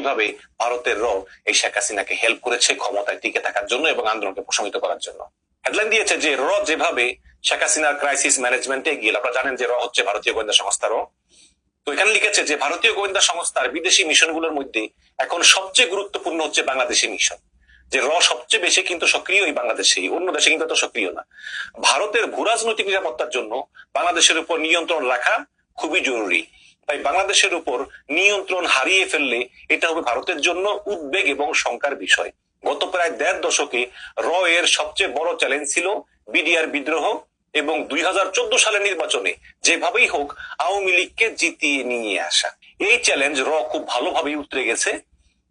কীভাবে ভারতের র এই শেখ হাসিনাকে হেল্প করেছে ক্ষমতায় টিকে থাকার জন্য এবং আন্দোলনকে প্রশমিত করার জন্য। হেডলাইন দিয়েছে যে, র যেভাবে শেখ হাসিনার ক্রাইসিস ম্যানেজমেন্টে গিয়ে আপনারা জানেন যে, র হচ্ছে ভারতীয় গোয়েন্দা সংস্থা র। তো এখানে লিখেছে যে, ভারতীয় গোয়েন্দা সংস্থার বিদেশি মিশনগুলোর মধ্যে এখন সবচেয়ে গুরুত্বপূর্ণ হচ্ছে বাংলাদেশি মিশন। যে, র সবচেয়ে বেশি কিন্তু সক্রিয় এই বাংলাদেশেই অন্য দেশে কিন্তু এত সক্রিয় না। ভারতের ভূরাজনৈতিক নিরাপত্তার জন্য বাংলাদেশের উপর নিয়ন্ত্রণ রাখা খুবই জরুরি। তাই বাংলাদেশের উপর নিয়ন্ত্রণ হারিয়ে ফেললে এটা হবে ভারতের জন্য উদ্বেগ এবং শঙ্কার বিষয়। গত প্রায় দেড় দশকে র এর সবচেয়ে বড় চ্যালেঞ্জ ছিল বিডিআর বিদ্রোহ এবং দুই হাজার চোদ্দ সালের নির্বাচনে যেভাবেই হোক আওয়ামী লীগকে জিতিয়ে নিয়ে আসা। এই চ্যালেঞ্জ র খুব ভালোভাবেই উতরে গেছে।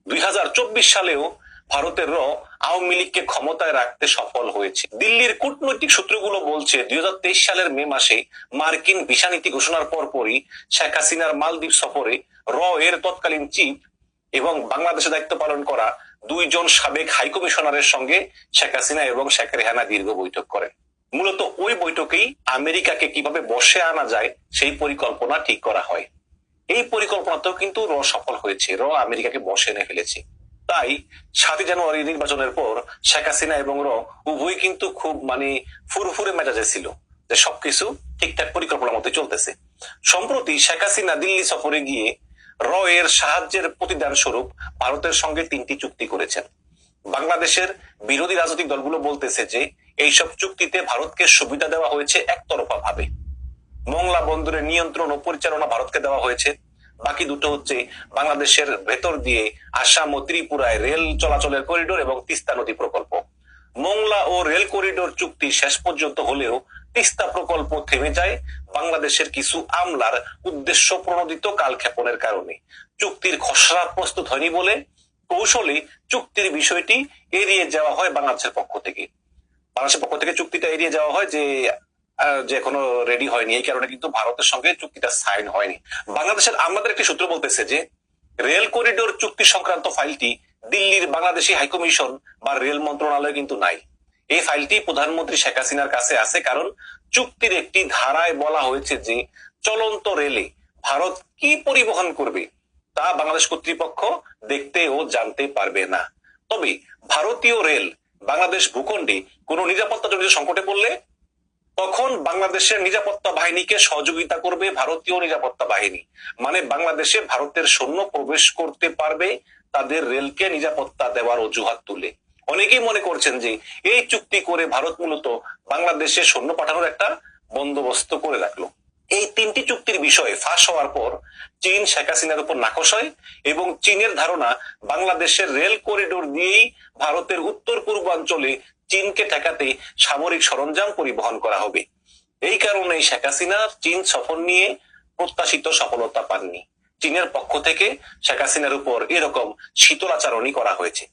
দুই হাজার চব্বিশ সালেও ভারতের আওয়ামী লীগকে ক্ষমতায় রাখতে সফল হয়েছে। দিল্লির কূটনৈতিক সূত্রগুলো বলছে, দুই সালের মে মাসে মার্কিন ভিসা নীতি ঘোষণার পরপরই শেখ হাসিনার মালদ্বীপ সফরে র এর তৎকালীন চিফ এবং বাংলাদেশে দায়িত্ব পালন করা দুইজন সাবেক হাইকমিশনারের সঙ্গে শেখ হাসিনা এবং শেখ রেহানা দীর্ঘ বৈঠক করেন। মূলত ওই বৈঠকেই আমেরিকাকে কীভাবে বসে আনা যায় সেই পরিকল্পনা ঠিক করা হয়। এই পরিকল্পনাতেও কিন্তু র সফল হয়েছে। র আমেরিকাকে বসে এনে ফেলেছে। তাই সাতই জানুয়ারি নির্বাচনের পর শেখ হাসিনা এবং র উভয় কিন্তু খুব মানে ফুরফুরে মেজাজে ছিল যে সবকিছু ঠিকঠাক পরিকল্পনার মধ্যে চলতেছে। সম্প্রতি শেখ হাসিনা দিল্লি সফরে গিয়ে র এর সাহায্যের প্রতিদান স্বরূপ ভারতের সঙ্গে তিনটি চুক্তি করেছেন। বাংলাদেশের বিরোধী রাজনৈতিক দলগুলো বলতেছে যে এইসব চুক্তিতে ভারতকে সুবিধা দেওয়া হয়েছে একতরফা ভাবে মংলা বন্দরের নিয়ন্ত্রণ ও পরিচালনা ভারতকে দেওয়া হয়েছে। বাকি দুটো হচ্ছে বাংলাদেশের ভেতর দিয়ে আসাম ও ত্রিপুরায় রেল চলাচলের করিডোর এবং তিস্তা নদী প্রকল্প। মোংলা ও রেল করিডোর চুক্তি শেষ পর্যন্ত হলেও তিস্তা প্রকল্প থেমে যায়, বাংলাদেশের কিছু আমলার উদ্দেশ্য প্রণোদিত কালক্ষেপণের কারণে। চুক্তির খসড়া প্রস্তুত হয়নি বলে কৌশলে চুক্তির বিষয়টি এড়িয়ে যাওয়া হয় বাংলাদেশের পক্ষ থেকে। বাংলাদেশের পক্ষ থেকে চুক্তিটা এড়িয়ে যাওয়া হয় যে যে এখনও রেডি হয়নি, এই কারণে কিন্তু ভারতের সঙ্গে চুক্তিটা সাইন হয়নি। বাংলাদেশের আমাদের একটি সূত্র বলতেছে যে, রেল করিডোর চুক্তি সংক্রান্ত ফাইলটি দিল্লির বাংলাদেশি হাইকমিশন বা রেল মন্ত্রণালয় কিন্তু নাই। এই ফাইলটি প্রধানমন্ত্রী শেখ হাসিনার কাছে আছে কারণ চুক্তির একটি ধারায় বলা হয়েছে যে, চলন্ত রেলে ভারত কি পরিবহন করবে তা বাংলাদেশ কর্তৃপক্ষ দেখতে ও জানতে পারবে না। তবে ভারতীয় রেল বাংলাদেশ ভূখণ্ডে কোনো নিরাপত্তাজনিত সংকটে পড়লে তখন বাংলাদেশের নিরাপত্তা বাহিনীকে সহযোগিতা করবে ভারতীয় নিরাপত্তা বাহিনী। মানে বাংলাদেশে ভারতের সৈন্য প্রবেশ করতে পারবে, তাদের রেলকে নিরাপত্তা দেওয়ার অজুহাত তুলে। অনেকেই মনে করছেন যে এই চুক্তি করে ভারত মূলত বাংলাদেশে সৈন্য পাঠানোর একটা বন্দোবস্ত করে রাখল। এই তিনটি চুক্তির বিষয়ে ফাঁস হওয়ার পর চীন শেখ হাসিনার উপর নাকশ হয় এবং চীনের ধারণা বাংলাদেশের রেল করিডোর দিয়েই ভারতের উত্তর পূর্বাঞ্চলে চীনকে ঠেকাতে সামরিক সরঞ্জাম পরিবহন করা হবে। এই কারণে শেখ হাসিনা চীন সফর নিয়ে প্রত্যাশিত সফলতা পাননি। চীনের পক্ষ থেকে শেখ হাসিনার উপর এরকম শীতলাচারণই করা হয়েছে।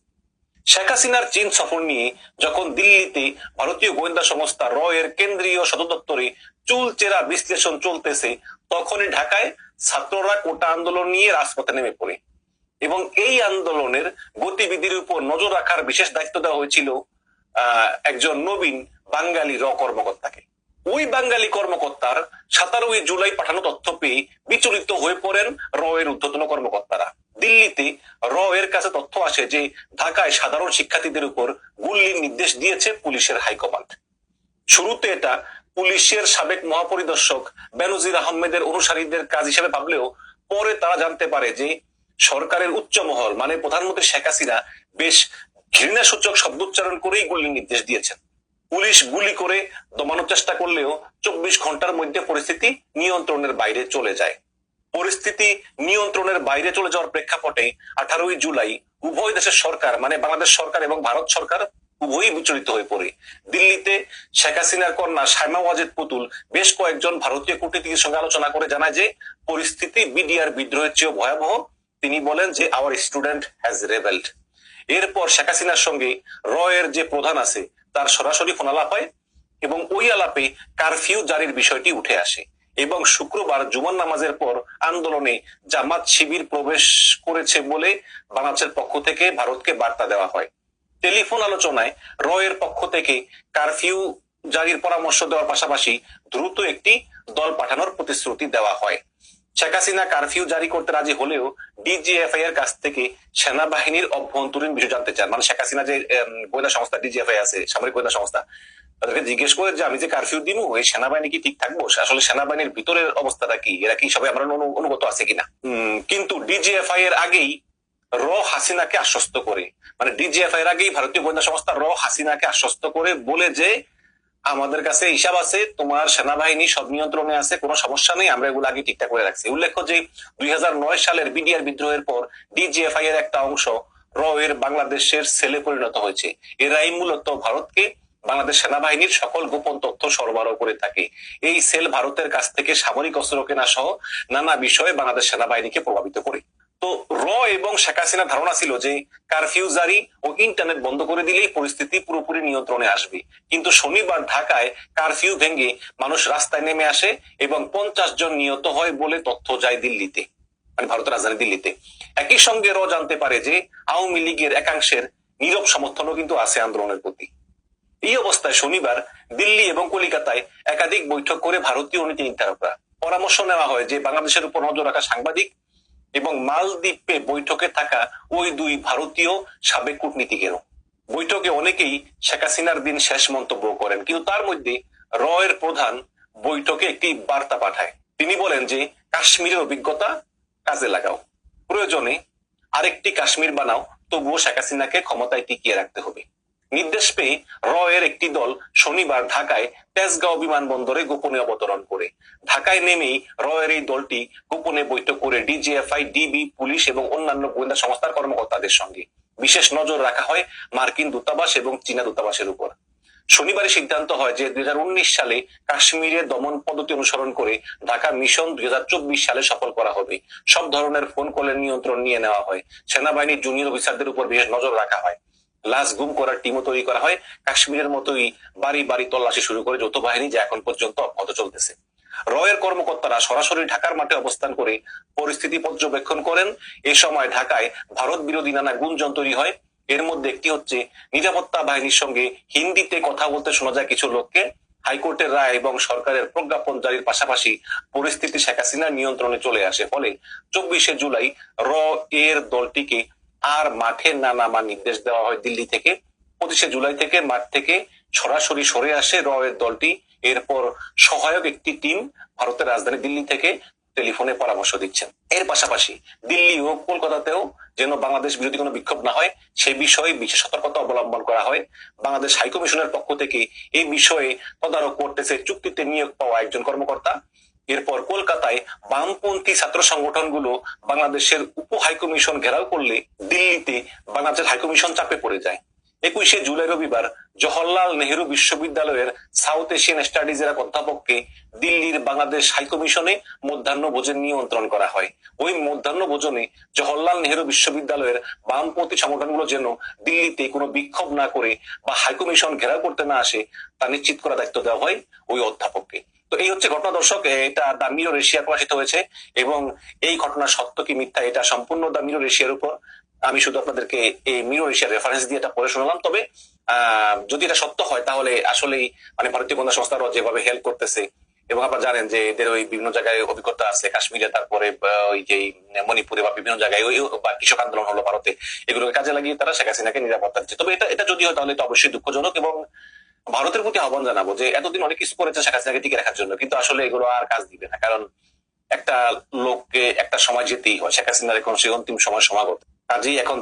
শেখ হাসিনার চীন সফর নিয়ে যখন দিল্লিতে ভারতীয় গোয়েন্দা সংস্থা র এর কেন্দ্রীয় সদর দপ্তরে চুলচেরা বিশ্লেষণ চলতেছে, তখনই ঢাকায় ছাত্ররা কোটা আন্দোলন নিয়ে রাজপথে নেমে পড়ে। এবং এই আন্দোলনের গতিবিধির উপর নজর রাখার বিশেষ দায়িত্ব দেওয়া হয়েছিল একজন নবীন বাঙালি র কর্মকর্তাকে। ওই বাঙালি কর্মকর্তার সাতারোই জুলাই পাঠানো তথ্য পেয়ে বিচলিত হয়ে পড়েন র এর ঊর্ধ্বতন কর্মকর্তারা। দিল্লিতে র এর কাছে তথ্য আসে যে, ঢাকায় সাধারণ শিক্ষার্থীদের উপর গুল্লির নির্দেশ দিয়েছে পুলিশের হাইকমান্ড। শুরুতে এটা পুলিশের সাবেক মহাপরিদর্শক বেনজির আহমেদের অনুসারীদের কাজ হিসেবে ভাবলেও পরে তারা জানতে পারে যে, সরকারের উচ্চ মহল মানে প্রধানমন্ত্রী শেখ হাসিনা, বেশ ঘৃণাসূচক শব্দোচ্চারণ করেই গুলির নির্দেশ দিয়েছেন। পুলিশ গুলি করে দমানোর চেষ্টা করলেও চব্বিশ ঘণ্টার মধ্যে পরিস্থিতি নিয়ন্ত্রণের বাইরে চলে যায়। পরিস্থিতি নিয়ন্ত্রণের বাইরে চলে যাওয়ার প্রেক্ষাপটে আঠারোই জুলাই উভয় দেশের সরকার মানে বাংলাদেশ সরকার এবং ভারত সরকার উভয়ই বিচলিত হয়ে পড়ে। দিল্লিতে শেখ হাসিনার কন্যা সাইমা ওয়াজেদ পুতুল বেশ কয়েকজন ভারতীয় কূটনীতির সঙ্গে আলোচনা করে জানায় যে, পরিস্থিতি বিডিআর বিদ্রোহের চেয়েও ভয়াবহ। তিনি বলেন যে আওয়ার স্টুডেন্ট হ্যাজ রেবেল্ড এরপর শেখ হাসিনার সঙ্গে র এর যে প্রধান আছে, তার সরাসরি ফোন আলাপ হয় এবং ওই আলাপে কারফিউ জারির বিষয়টি উঠে আসে এবং শুক্রবার জুমান নামাজের পর আন্দোলনে জামাত শিবির প্রবেশ করেছে বলে বাংলাদেশের পক্ষ থেকে ভারতকে বার্তা দেওয়া হয়। টেলিফোন আলোচনায় রয়ের পক্ষ থেকে কারফিউ জারির পরামর্শ দেওয়ার পাশাপাশি দ্রুত একটি দল পাঠানোর প্রতিশ্রুতি দেওয়া হয়। শেখ হাসিনা কারফিউ জারি করতে রাজি হলেও ডিজিএফআই এর কাছ থেকে সেনাবাহিনীর অভ্যন্তরীণ বিষয় জানতে চান। মানে শেখ হাসিনা যে গোয়েন্দা সংস্থা ডিজিএফআই আছে, সামরিক গোয়েন্দা সংস্থা, তাদেরকে জিজ্ঞেস করে যে, আমি যে কারফিউ দিব এই সেনাবাহিনী কি ঠিক থাকব? আসলে সেনাবাহিনীর ভিতরের অবস্থাটা কি? এরা কি সবাই আমরা অনুগত আছে কিনা? কিন্তু ডিজিএফআই এর আগেই র হাসিনাকে আশ্বস্ত করে মানে ডিজিএফআই এর আগেই ভারতীয় গোয়েন্দা সংস্থা র হাসিনাকে আশ্বস্ত করে বলে যে আমাদের কাছে হিসাব আছে, তোমার সেনাবাহিনী সব নিয়ন্ত্রণে আছে, কোনো সমস্যা নেই, আমরা এগুলো আগে ঠিকঠাক করে রাখছি। উল্লেখ্য যে দুই সালের বিডিআর বিদ্রোহের পর ডিজিএফআই এর একটা অংশ র এর বাংলাদেশের সেলে পরিণত হয়েছে। এরাই মূলত ভারতকে বাংলাদেশ সেনাবাহিনীর সকল গোপন তথ্য সরবরাহ করে থাকে। এই সেল ভারতের কাছ থেকে সামরিক অস্ত্র কেনা সহ নানা বিষয়ে বাংলাদেশ সেনাবাহিনীকে প্রভাবিত করে। তো র এবং শেখ হাসিনার ধারণা ছিল যে কারফিউ জারি ও ইন্টারনেট বন্ধ করে দিলেই পরিস্থিতি পুরোপুরি নিয়ন্ত্রণে আসবে। কিন্তু শনিবার ঢাকায় কারফিউ ভেঙে মানুষ রাস্তায় নেমে আসে এবং পঞ্চাশ জন নিহত হয় বলে তথ্য যায় দিল্লিতে মানে ভারতের রাজধানী দিল্লিতে। একই সঙ্গে র জানতে পারে যে আওয়ামী লীগের একাংশের নীরব সমর্থনও কিন্তু আছে আন্দোলনের প্রতি। এই অবস্থায় শনিবার দিল্লি এবং কলিকাতায় একাধিক বৈঠক করে ভারতীয় নীতি নির্ধারকরা পরামর্শ নেওয়া হয় যে বাংলাদেশের উপর নজর রাখা সাংবাদিক এবং মালদ্বীপে বৈঠকে থাকা ওই দুই ভারতীয় সাবেক কূটনীতিকেরও। বৈঠকে অনেকেই শেখ হাসিনার দিন শেষ মন্তব্য করেন, কিন্তু তার মধ্যে র এর প্রধান বৈঠকে একটি বার্তা পাঠায়। তিনি বলেন যে, কাশ্মীরের অভিজ্ঞতা কাজে লাগাও। প্রয়োজনে আরেকটি কাশ্মীর বানাও, তবুও শেখ হাসিনাকে ক্ষমতায় টিকিয়ে রাখতে হবে। নির্দেশ পেয়ে র এর একটি দল শনিবার ঢাকায় তেজগাঁও বিমানবন্দরে গোপনে অবতরণ করে। ঢাকায় নেমেই র এর এই দলটি গোপনে বৈঠক করে ডিজিএফআই, ডিবি, পুলিশ এবং অন্যান্য গোয়েন্দা সংস্থার কর্মকর্তাদের সঙ্গে। বিশেষ নজর রাখা হয় মার্কিন দূতাবাস এবং চীনা দূতাবাসের উপর। শনিবারে সিদ্ধান্ত হয় যে দুই হাজার উনিশ সালে কাশ্মীরে দমন পদ্ধতি অনুসরণ করে ঢাকা মিশন দুই হাজার চব্বিশ সালে সফল করা হবে। সব ধরনের ফোন কলের নিয়ন্ত্রণ নিয়ে নেওয়া হয়। সেনাবাহিনীর জুনিয়র অফিসারদের উপর বিশেষ নজর রাখা হয়। লাশ গুম করার টিমও তৈরি করা হয়। কাশ্মীরের মতোই বাড়ি বাড়ি তল্লাশি শুরু করে যৌথ বাহিনী যা এখন পর্যন্ত অব্যাহত চলতেছে। রয়ের কর্মকর্তারা সরাসরি ঢাকার মাঠে অবস্থান করে পরিস্থিতি পর্যবেক্ষণ করেন। এ সময় ঢাকায় ভারত বিরোধী নানা গুঞ্জন তৈরি হয়। এর মধ্যে একটি হচ্ছে, নিরাপত্তা বাহিনীর সঙ্গে হিন্দিতে কথা বলতে শোনা যায় কিছু লোককে। হাইকোর্টের রায় এবং সরকারের প্রজ্ঞাপন জারির পাশাপাশি পরিস্থিতি শেখ হাসিনার নিয়ন্ত্রণে চলে আসে। ফলে চব্বিশে জুলাই র এর দলটিকে আর মাঠে না নামার নির্দেশ দেওয়া হয় দিল্লি থেকে। পঁচিশে জুলাই থেকে মাঠ থেকে সরাসরি সরে আসে র এর দলটি। এরপর সহায়ক একটি টিম ভারতের রাজধানী দিল্লি থেকে টেলিফোনে পরামর্শ দিচ্ছেন। এর পাশাপাশি দিল্লি ও কলকাতাতেও যেন বাংলাদেশ বিরোধী কোনো বিক্ষোভ না হয় সে বিষয়ে বিশেষ সতর্কতা অবলম্বন করা হয়। বাংলাদেশ হাইকমিশনের পক্ষ থেকে এই বিষয়ে তদারক করতেছে চুক্তিতে নিয়োগ পাওয়া একজন কর্মকর্তা। এরপর কলকাতায় বামপন্থী ছাত্র সংগঠনগুলো বাংলাদেশের উপ হাইকমিশন ঘেরাও করলে দিল্লিতে বাংলাদেশের হাইকমিশন চাপে পড়ে যায়। একুশে জুলাই রবিবার জওহরলাল নেহেরু বিশ্ববিদ্যালয়ের সাউথ এশিয়ান স্টাডিজ এর অধ্যাপককে দিল্লির বাংলাদেশ হাইকমিশনে মধ্যাহ্ন ভোজন নিয়ন্ত্রণ করা হয়। ওই মধ্যাহ্ন ভোজনে জওহরলাল নেহেরু বিশ্ববিদ্যালয়ের বামপন্থী সংগঠনগুলো যেন দিল্লিতে কোনো বিক্ষোভ না করে বা হাইকমিশন ঘেরাও করতে না আসে তা নিশ্চিত করার দায়িত্ব দেওয়া হয় ওই অধ্যাপককে। তো এই হচ্ছে ঘটনা, দর্শক। এটা দা মিরর এশিয়া প্রকাশিত হয়েছে এবং এই ঘটনা সত্য কি মিথ্যা, এটা সম্পূর্ণ দা মিরর এশিয়ার উপর। আমি শুধু আপনাদেরকে এই মিরর এশিয়ার রেফারেন্স দিয়ে এটা পড়ে শোনালাম। তবে যদি এটা সত্য হয়, তাহলে আসলেই মানে ভারতীয় গোয়েন্দা সংস্থারা যেভাবে হেল্প করতেছে এবং আপনারা জানেন যে এদের ওই বিভিন্ন জায়গায় অভিজ্ঞতা আছে, কাশ্মীরে, তারপরে ওই যে মণিপুরে বা বিভিন্ন জায়গায় ওই, বা কৃষক আন্দোলন হলো ভারতে। এগুলোকে কাজে লাগিয়ে তারা শেখ হাসিনাকে নিরাপত্তা দিচ্ছে। তবে এটা এটা যদি হয়, তাহলে তো অবশ্যই দুঃখজনক এবং ভারতের প্রতি আহ্বান জানাব যে এতদিন অনেক কিছু করেছে শেখ হাসিনাকে টিকে রাখার জন্য, কিন্তু আসলে এগুলো আর কাজ দিবে না। কারণ একটা লোককে একটা সময় যেতেই হয়, শেখ হাসিনার এখন সেই অন্তিম সময় সমাগত। কাজেই এখন